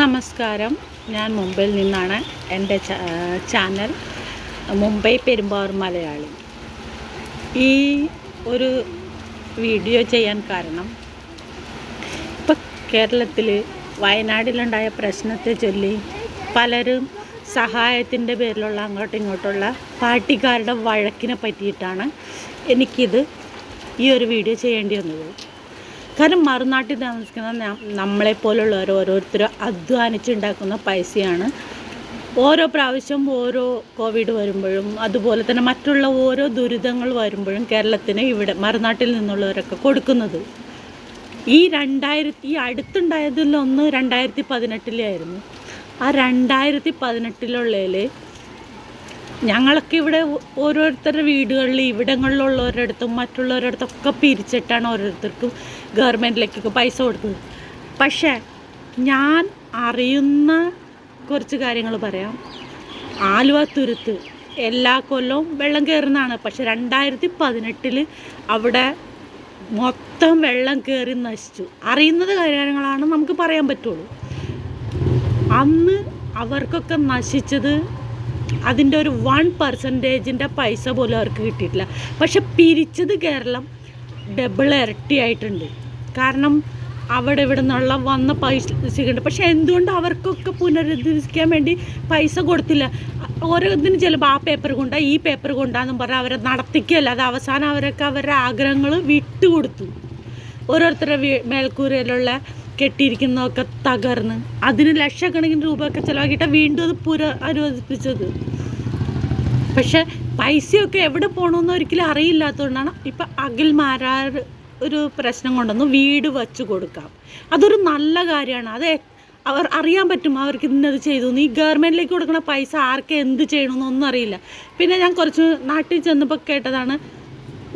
നമസ്കാരം. ഞാൻ മുംബൈയിൽ നിന്നാണ് എന്റെ ചാനൽ മുംബൈ പെരുമ്പാവൂർ മലയാളി. ഈ ഒരു വീഡിയോ ചെയ്യാൻ കാരണം ഇപ്പം കേരളത്തിൽ വയനാടിലുണ്ടായ പ്രശ്നത്തെ ചൊല്ലി പലരും സഹായത്തിന്റെ പേരിലുള്ള അങ്ങോട്ടും ഇങ്ങോട്ടുള്ള പാർട്ടിക്കാരുടെ വഴക്കിനെ പറ്റിയിട്ടാണ് എനിക്കിത് ഈ ഒരു വീഡിയോ ചെയ്യേണ്ടി വന്നത്. കാരണം മറുനാട്ടിൽ താമസിക്കുന്ന നമ്മളെപ്പോലുള്ളവർ ഓരോരുത്തരും അധ്വാനിച്ചുണ്ടാക്കുന്ന പൈസയാണ്. ഓരോ പ്രാവശ്യം ഓരോ കോവിഡ് വരുമ്പോഴും അതുപോലെ തന്നെ മറ്റുള്ള ഓരോ ദുരിതങ്ങൾ വരുമ്പോഴും കേരളത്തിന് ഇവിടെ മറുനാട്ടിൽ നിന്നുള്ളവരൊക്കെ കൊടുക്കുന്നത്. ഈ രണ്ടായിരത്തി ഈ അടുത്തുണ്ടായതിലൊന്ന് രണ്ടായിരത്തി പതിനെട്ടിലായിരുന്നു ആ രണ്ടായിരത്തി പതിനെട്ടിലുള്ളതിൽ ഞങ്ങളൊക്കെ ഇവിടെ ഓരോരുത്തരുടെ വീടുകളിൽ ഇവിടങ്ങളിലുള്ളവരുടെ അടുത്തും മറ്റുള്ളവരുടെ അടുത്തൊക്കെ പിരിച്ചിട്ടാണ് ഓരോരുത്തർക്കും ഗവൺമെന്റിലേക്കൊക്കെ പൈസ കൊടുക്കുന്നത്. പക്ഷേ ഞാൻ അറിയുന്ന കുറച്ച് കാര്യങ്ങൾ പറയാം. ആലുവ തുരുത്ത് എല്ലാ കൊല്ലവും വെള്ളം കയറുന്നതാണ്. പക്ഷെ രണ്ടായിരത്തി പതിനെട്ടിൽ അവിടെ മൊത്തം വെള്ളം കയറി നശിച്ചു. അറിയുന്നത് കാര്യങ്ങളാണ് നമുക്ക് പറയാൻ പറ്റുള്ളൂ. അന്ന് അവർക്കൊക്കെ നശിച്ചത് അതിന്റെ ഒരു വൺ പെർസെന്റേജിന്റെ പൈസ പോലും അവർക്ക് കിട്ടിയിട്ടില്ല. പക്ഷെ പിരിച്ചത് കേരളം ഡബിൾ ഇരട്ടിയായിട്ടുണ്ട് കാരണം അവിടെ ഇവിടെ നിന്നുള്ള വന്ന പൈസ ഉണ്ട് പക്ഷെ എന്തുകൊണ്ട് അവർക്കൊക്കെ പുനരുദ്ധരിക്കാൻ വേണ്ടി പൈസ കൊടുത്തില്ല? ഓരോ ഇതിന് ചിലപ്പോൾ ആ പേപ്പർ കൊണ്ടാ ഈ പേപ്പർ കൊണ്ടാന്നും പറഞ്ഞ് അവരെ നടത്തിക്കുകയല്ല. അത് അവസാനം അവരൊക്കെ അവരുടെ ആഗ്രഹങ്ങൾ വിട്ടുകൊടുത്തു. ഓരോരുത്തരുടെ മേൽക്കൂരയിലുള്ള കെട്ടിയിരിക്കുന്നതൊക്കെ തകർന്ന് അതിന് ലക്ഷക്കണക്കിന് രൂപയൊക്കെ ചിലവാക്കിയിട്ട് വീണ്ടും അത് പുര അനുവദിപ്പിച്ചത്. പക്ഷെ പൈസയൊക്കെ എവിടെ പോകണമെന്ന് ഒരിക്കലും അറിയില്ലാത്തതുകൊണ്ടാണ് ഇപ്പം അഖിൽമാരാർ ഒരു പ്രശ്നം കൊണ്ടുവന്ന് വീട് വച്ച് കൊടുക്കാം. അതൊരു നല്ല കാര്യമാണ്. അത് അവർ അറിയാൻ പറ്റും അവർക്ക് ഇന്നത് ചെയ്തു. ഈ ഗവൺമെന്റിലേക്ക് കൊടുക്കുന്ന പൈസ ആർക്ക് എന്ത് ചെയ്യണമെന്നൊന്നും അറിയില്ല. പിന്നെ ഞാൻ കുറച്ച് നാട്ടിൽ ചെന്നപ്പോൾ കേട്ടതാണ്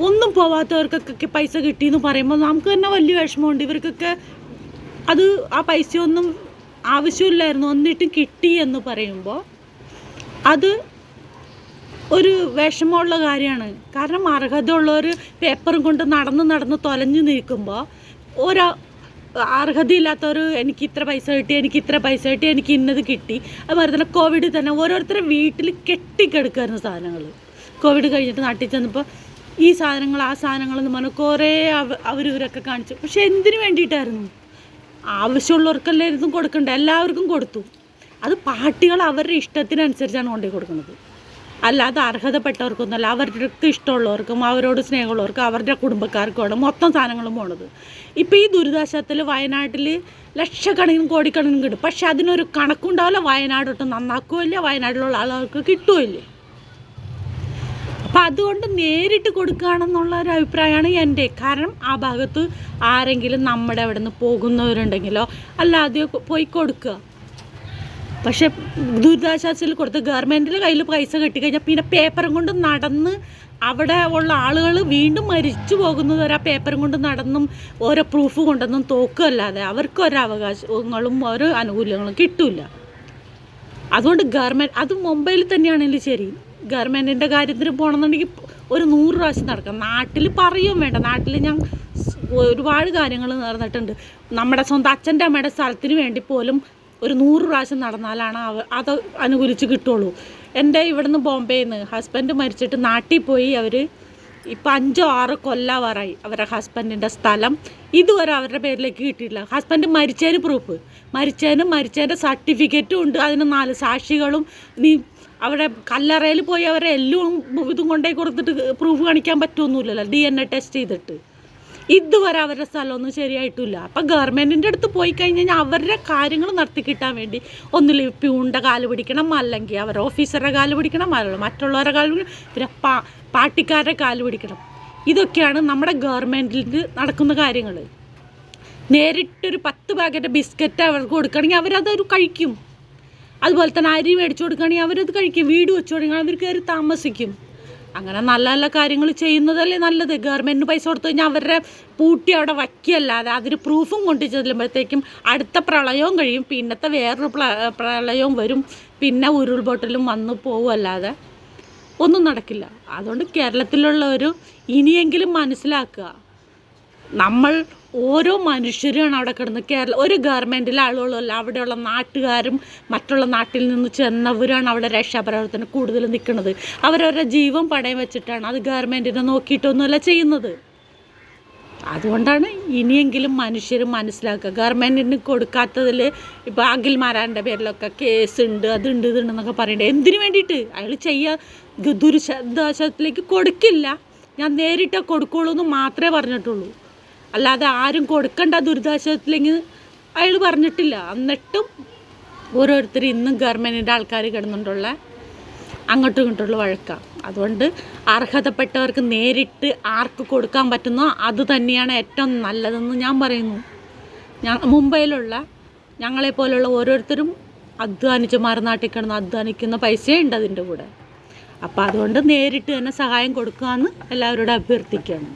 ഒന്നും പോവാത്തവർക്കൊക്കെ പൈസ കിട്ടിയെന്ന് പറയുമ്പോൾ നമുക്ക് തന്നെ വലിയ വിഷമമുണ്ട്. ഇവർക്കൊക്കെ അത് ആ പൈസയൊന്നും ആവശ്യമില്ലായിരുന്നു. എന്നിട്ടും കിട്ടി എന്ന് പറയുമ്പോൾ അത് ഒരു വിഷമമുള്ള കാര്യമാണ്. കാരണം അർഹതയുള്ളവർ പേപ്പറും കൊണ്ട് നടന്ന് നടന്ന് തൊലഞ്ഞു നിൽക്കുമ്പോൾ ഓരോ അർഹതയില്ലാത്തവർ എനിക്ക് ഇത്ര പൈസ കിട്ടി എനിക്ക് ഇത്ര പൈസ കിട്ടി എനിക്ക് ഇന്നത് കിട്ടി. അതുപോലെ തന്നെ കോവിഡ് തന്നെ ഓരോരുത്തരെ വീട്ടിൽ കെട്ടിക്കെടുക്കായിരുന്നു സാധനങ്ങൾ കോവിഡ് കഴിഞ്ഞിട്ട് നാട്ടിൽ ചെന്നപ്പോൾ ഈ സാധനങ്ങൾ ആ സാധനങ്ങൾ എന്ന് പറഞ്ഞാൽ കുറേ അവർ ഇവരൊക്കെ കാണിച്ചു. പക്ഷെ എന്തിനു വേണ്ടിയിട്ടായിരുന്നു? ആവശ്യമുള്ളവർക്കല്ലേ ഇതും കൊടുക്കണ്ട? എല്ലാവർക്കും കൊടുത്തു. അത് പാർട്ടികൾ അവരുടെ ഇഷ്ടത്തിനനുസരിച്ചാണ് കൊണ്ടുപോയി കൊടുക്കുന്നത്. അല്ലാതെ അർഹതപ്പെട്ടവർക്കൊന്നുമല്ല അവർക്ക് ഇഷ്ടമുള്ളവർക്കും അവരോട് സ്നേഹമുള്ളവർക്കും അവരുടെ കുടുംബക്കാർക്കുമാണ് മൊത്തം സാധനങ്ങളും പോണത്. ഇപ്പോൾ ഈ ദുരിതാശ്വാസത്തിൽ വയനാട്ടിൽ ലക്ഷക്കണക്കിന് കോടിക്കണക്കിന് കിട്ടും. പക്ഷെ അതിനൊരു കണക്കുണ്ടാവില്ല. വയനാടൊട്ട് നന്നാക്കുകയില്ല വയനാട്ടിലുള്ള ആളുകൾക്ക് കിട്ടുമില്ല അതുകൊണ്ട് നേരിട്ട് കൊടുക്കുകയാണെന്നുള്ള ഒരു അഭിപ്രായമാണ് എന്റെ. കാരണം ആ ഭാഗത്ത് ആരെങ്കിലും നമ്മുടെ അവിടെ നിന്ന് പോകുന്നവരുണ്ടെങ്കിലോ അല്ലാതെ പോയി കൊടുക്കുക. പക്ഷെ ദുരിതാശ്വാസത്തിൽ കൊടുത്ത് ഗവൺമെന്റിന്റെ കയ്യിൽ പൈസ കെട്ടിക്കഴിഞ്ഞാൽ പിന്നെ പേപ്പറും കൊണ്ട് നടന്ന് അവിടെ ഉള്ള ആളുകൾ വീണ്ടും മരിച്ചു പോകുന്നത് ആ പേപ്പറും കൊണ്ട് നടന്നും ഓരോ പ്രൂഫ് കൊണ്ടൊന്നും തോക്കുകയല്ലാതെ അവർക്ക് അവകാശങ്ങളും ഓരോ ആനുകൂല്യങ്ങളും കിട്ടില്ല അതുകൊണ്ട് ഗവൺമെന്റ് അത് മുംബൈയിൽ തന്നെയാണെങ്കിലും ശരി. ഗവൺമെന്റിന്റെ കാര്യത്തിന് പോകണമെന്നുണ്ടെങ്കിൽ ഒരു നൂറ് പ്രാവശ്യം നടക്കാം നാട്ടിൽ പറയുകയും വേണ്ട. നാട്ടിൽ ഞാൻ ഒരുപാട് കാര്യങ്ങൾ നടന്നിട്ടുണ്ട്. നമ്മുടെ സ്വന്തം അച്ഛന്റെ അമ്മയുടെ സ്ഥലത്തിന് വേണ്ടി പോലും ഒരു നൂറ് പ്രാവശ്യം നടന്നാലാണ് അവ അത് അനുകൂലിച്ച് കിട്ടുള്ളൂ. എന്റെ ഇവിടുന്ന് ബോംബെയിൽ നിന്ന് ഹസ്ബൻഡ് മരിച്ചിട്ട് നാട്ടിൽ പോയി അവർ ഇപ്പം അഞ്ചോ ആറോ കൊല്ലാവാറായി അവരുടെ ഹസ്ബൻഡിന്റെ സ്ഥലം. ഇതുവരെ അവരുടെ പേരിലേക്ക് കിട്ടിയിട്ടില്ല. ഹസ്ബൻഡ് മരിച്ചതിന് പ്രൂഫ്. മരിച്ചതിന് മരിച്ചതിന്റെ സർട്ടിഫിക്കറ്റും ഉണ്ട്. അതിന് നാല് സാക്ഷികളും. നീ അവിടെ കല്ലറയിൽ പോയി അവരെ എല്ലും ഇതും കൊണ്ടേ കൊടുത്തിട്ട് പ്രൂഫ് കാണിക്കാൻ പറ്റുമൊന്നുമില്ലല്ലോ ഡി എൻ എ ടെസ്റ്റ് ചെയ്തിട്ട്. ഇതുവരെ അവരുടെ സ്ഥലമൊന്നും ശരിയായിട്ടില്ല. അപ്പം ഗവൺമെന്റിന്റെ അടുത്ത് പോയി കഴിഞ്ഞ് കഴിഞ്ഞാൽ അവരുടെ കാര്യങ്ങൾ നടത്തി കിട്ടാൻ വേണ്ടി ഒന്നിൽ പ്യൂണിന്റെ കാൽ പിടിക്കണം അല്ലെങ്കിൽ അവരുടെ ഓഫീസറുടെ കാൽ പിടിക്കണം അല്ല മറ്റുള്ളവരുടെ കാൽ പിടിക്കണം പിന്നെ പാ പാർട്ടിക്കാരുടെ കാൽ പിടിക്കണം. ഇതൊക്കെയാണ് നമ്മുടെ ഗവൺമെന്റിൽ നടക്കുന്ന കാര്യങ്ങൾ നേരിട്ടൊരു പത്ത് പാക്കറ്റ് ബിസ്ക്കറ്റ് അവർക്ക് കൊടുക്കുകയാണെങ്കിൽ അവരതൊരു കഴിക്കും. അതുപോലെ തന്നെ അരി മേടിച്ചു കൊടുക്കുകയാണെങ്കിൽ അവരത് കഴിക്കും. വീട് വെച്ചു കൊടുക്കുകയാണെങ്കിൽ അവർ കയറി താമസിക്കും. അങ്ങനെ നല്ല നല്ല കാര്യങ്ങൾ ചെയ്യുന്നതല്ലേ നല്ലത്. ഗവൺമെന്റിന് പൈസ കൊടുത്തു കഴിഞ്ഞാൽ അവരുടെ പൂട്ടി അവിടെ വയ്ക്കുകയല്ലാതെ അതിന് പ്രൂഫും കൊണ്ടു ചെല്ലുമ്പോഴത്തേക്കും അടുത്ത പ്രളയവും കഴിയും. പിന്നത്തെ വേറൊരു പ്രളയവും വരും. പിന്നെ ഉരുൾപൊട്ടലും വന്നു പോകുമല്ലാതെ ഒന്നും നടക്കില്ല. അതുകൊണ്ട് കേരളത്തിലുള്ളവർ ഇനിയെങ്കിലും മനസ്സിലാക്കുക. നമ്മൾ ഓരോ മനുഷ്യരുമാണ് അവിടെ കിടന്ന് കേരള ഒരു ഗവൺമെന്റിലെ ആളുകളല്ല അവിടെയുള്ള നാട്ടുകാരും മറ്റുള്ള നാട്ടിൽ നിന്ന് ചെന്നവരാണ് അവിടെ രക്ഷാപ്രവർത്തനം കൂടുതൽ നിൽക്കുന്നത്. അവരവരുടെ ജീവൻ പണയം വെച്ചിട്ടാണ് അത് ഗവൺമെന്റിനെ നോക്കിയിട്ടൊന്നുമല്ല ചെയ്യുന്നത്. അതുകൊണ്ടാണ് ഇനിയെങ്കിലും മനുഷ്യർ മനസ്സിലാക്കുക. ഗവൺമെന്റിന് കൊടുക്കാത്തതിൽ ഇപ്പോൾ അഖിൽമാരാന്റെ പേരിലൊക്കെ കേസ് ഉണ്ട് അതുണ്ട് ഇതുണ്ട് എന്നൊക്കെ പറയണ്ടേ. എന്തിനു വേണ്ടിയിട്ട്? അയാൾ ചെയ്യുക ദുരിതാശ്വാസത്തിലേക്ക് കൊടുക്കില്ല. ഞാൻ നേരിട്ടേ കൊടുക്കുള്ളൂ എന്ന് മാത്രമേ പറഞ്ഞിട്ടുള്ളൂ. അല്ലാതെ ആരും കൊടുക്കണ്ട ദുരിതാശ്വാസത്തിലെങ്കിൽ അയാൾ പറഞ്ഞിട്ടില്ല. എന്നിട്ടും ഓരോരുത്തർ ഇന്നും ഗവൺമെന്റിന്റെ ആൾക്കാർ കിടന്നുകൊണ്ടുള്ള അങ്ങോട്ടും ഇങ്ങോട്ടുള്ള വഴക്കാണ് അതുകൊണ്ട് അർഹതപ്പെട്ടവർക്ക് നേരിട്ട് ആർക്ക് കൊടുക്കാൻ പറ്റുന്നോ അത് തന്നെയാണ് ഏറ്റവും നല്ലതെന്ന് ഞാൻ പറയുന്നു. ഞാൻ മുംബൈയിലുള്ള ഞങ്ങളെപ്പോലുള്ള ഓരോരുത്തരും അധ്വാനിച്ച് മറുനാട്ടിൽ കിടന്ന് അധ്വാനിക്കുന്ന പൈസയുണ്ട് അതിന്റെ കൂടെ. അപ്പോൾ അതുകൊണ്ട് നേരിട്ട് തന്നെ സഹായം കൊടുക്കുക എന്ന് എല്ലാവരോടും അഭ്യർത്ഥിക്കുകയാണ്.